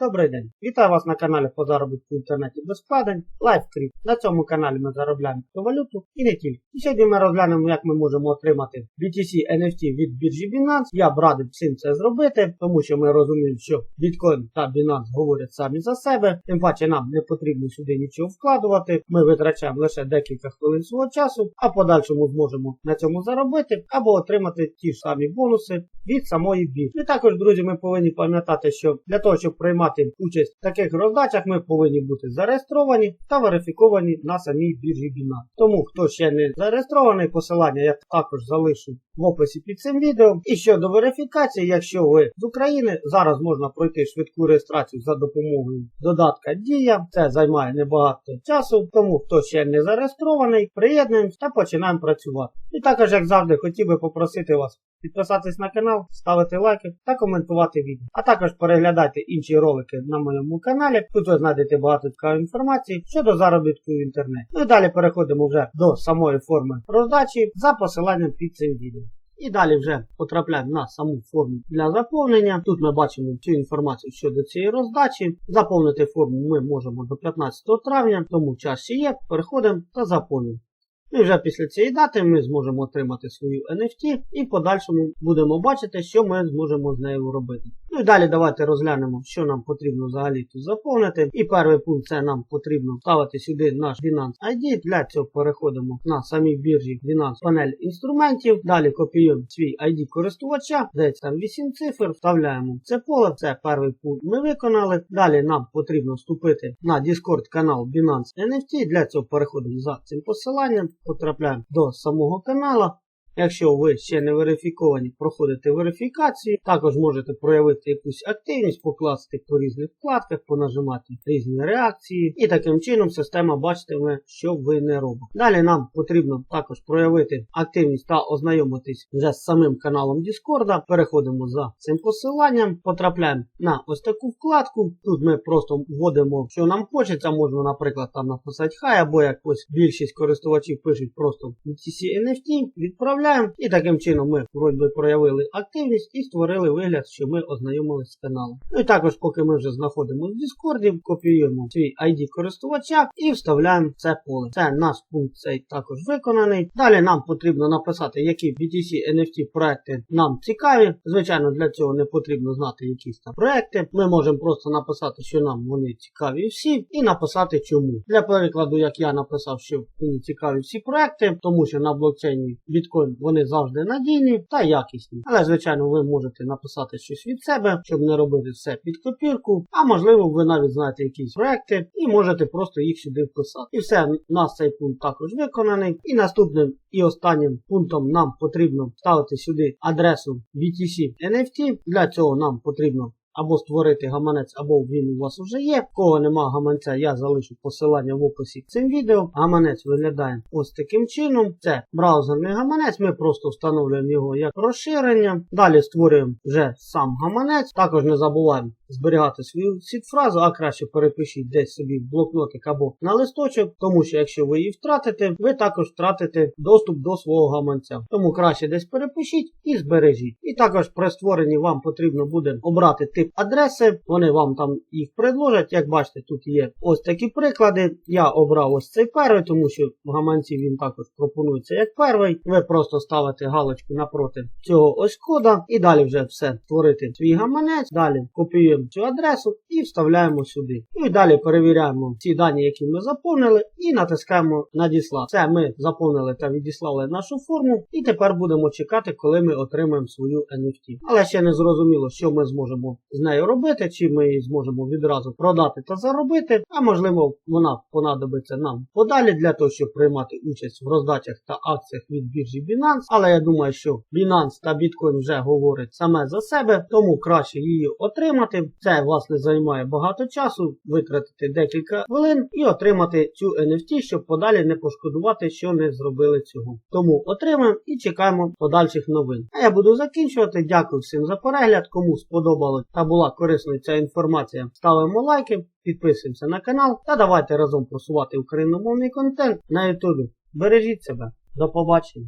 Добрий день! Вітаю вас на каналі по заробітку в інтернеті без вкладень LiveCrypt. На цьому каналі ми заробляємо валюту і не тільки. І сьогодні ми розглянемо, як ми можемо отримати BTC NFT від біржі Binance. Я б радив всім це зробити, тому що ми розуміємо, що Bitcoin та Binance говорять самі за себе. Тим паче нам не потрібно сюди нічого вкладувати. Ми витрачаємо лише декілька хвилин свого часу, а подальшому зможемо на цьому заробити або отримати ті ж самі бонуси від самої бій. І також, друзі, ми повинні пам'ятати, що для того, щоб приймати участь в таких роздачах, ми повинні бути зареєстровані та верифіковані на самій біржі Binance. Тому, хто ще не зареєстрований, посилання я також залишу в описі під цим відео. І щодо верифікації, якщо ви з України, зараз можна пройти швидку реєстрацію за допомогою додатка Дія. Це займає небагато часу, тому хто ще не зареєстрований, приєднуємось та починаємо працювати. І також, як завжди, хотів би попросити вас підписатись на канал, ставити лайки та коментувати відео. А також переглядайте інші ролики на моєму каналі. Тут ви знайдете багато цікавої інформації щодо заробітку в інтернеті. Ну і далі переходимо вже до самої форми роздачі за посиланням під цим відео. І далі вже потрапляємо на саму форму для заповнення. Тут ми бачимо всю інформацію щодо цієї роздачі. Заповнити форму ми можемо до 15 травня, тому час ще є. Переходимо та заповнюємо. І вже після цієї дати ми зможемо отримати свою NFT і в подальшому будемо бачити, що ми зможемо з нею робити. Ну і далі давайте розглянемо, що нам потрібно взагалі тут заповнити. І перший пункт це нам потрібно ставити сюди наш Binance ID. Для цього переходимо на самій біржі Binance панель інструментів. Далі копіюємо свій ID користувача, здається там 8 цифр, вставляємо це поле. Це перший пункт ми виконали. Далі нам потрібно вступити на Discord канал Binance NFT. Для цього переходимо за цим посиланням потрапляємо до самого каналу. Якщо ви ще не верифіковані, проходите верифікацію, також можете проявити якусь активність, покласти по різних вкладках, понажимати різні реакції. І таким чином система бачитиме, що ви не робите. Далі нам потрібно також проявити активність та ознайомитись вже з самим каналом Discord. Переходимо за цим посиланням, потрапляємо на ось таку вкладку. Тут ми просто вводимо, що нам хочеться. Можна, наприклад, там написати хай, або як ось більшість користувачів пишуть просто BTC NFT, відправляємо. І таким чином ми вроді би проявили активність і створили вигляд, що ми ознайомилися з каналом. Ну і також, поки ми вже знаходимося в Discord, копіюємо свій ID користувача і вставляємо це поле. Це наш пункт цей також виконаний. Далі нам потрібно написати, які BTC NFT проекти нам цікаві. Звичайно, для цього не потрібно знати якісь там проекти. Ми можемо просто написати, що нам вони цікаві всі, і написати чому. Для прикладу, як я написав, що мені цікаві всі проекти, тому що на блокчейні Bitcoin вони завжди надійні та якісні. Але, звичайно, ви можете написати щось від себе, щоб не робити все під копірку. А можливо, ви навіть знаєте якісь проекти і можете просто їх сюди вписати. І все, у нас цей пункт також виконаний. І наступним і останнім пунктом нам потрібно ставити сюди адресу BTC NFT. Для цього нам потрібно або створити гаманець, або він у вас вже є. В кого нема гаманця, я залишу посилання в описі цим відео. Гаманець виглядає ось таким чином. Це браузерний гаманець. Ми просто встановлюємо його як розширення. Далі створюємо вже сам гаманець. Також не забуваємо зберігати свою сітфразу, а краще перепишіть десь собі в блокнотик або на листочок, тому що якщо ви її втратите, ви також втратите доступ до свого гаманця. Тому краще десь перепишіть і збережіть. І також при створенні вам потрібно буде обрати тип адреси. Вони вам там їх предложать. Як бачите, тут є ось такі приклади. Я обрав ось цей перший, тому що в гаманці він також пропонується як перший. Ви просто ставите галочку напроти цього ось кода і далі вже все створити свій гаманець. Далі копіюємо цю адресу і вставляємо сюди. Ну і далі перевіряємо ці дані, які ми заповнили, і натискаємо надіслати. Це ми заповнили та відіслали нашу форму, і тепер будемо чекати, коли ми отримаємо свою NFT. Але ще не зрозуміло, що ми зможемо з нею робити, чи ми її зможемо відразу продати та заробити, а можливо вона понадобиться нам подалі для того, щоб приймати участь в роздачах та акціях від біржі Binance. Але я думаю, що Binance та Bitcoin вже говорять саме за себе, тому краще її отримати. Це власне займає багато часу, витратити декілька хвилин і отримати цю NFT, щоб подалі не пошкодувати, що не зробили цього. Тому отримаємо і чекаємо подальших новин. А я буду закінчувати. Дякую всім за перегляд. Кому сподобалось та була корисною ця інформація, ставимо лайки, підписуємося на канал та давайте разом просувати україномовний контент на YouTube. Бережіть себе. До побачення.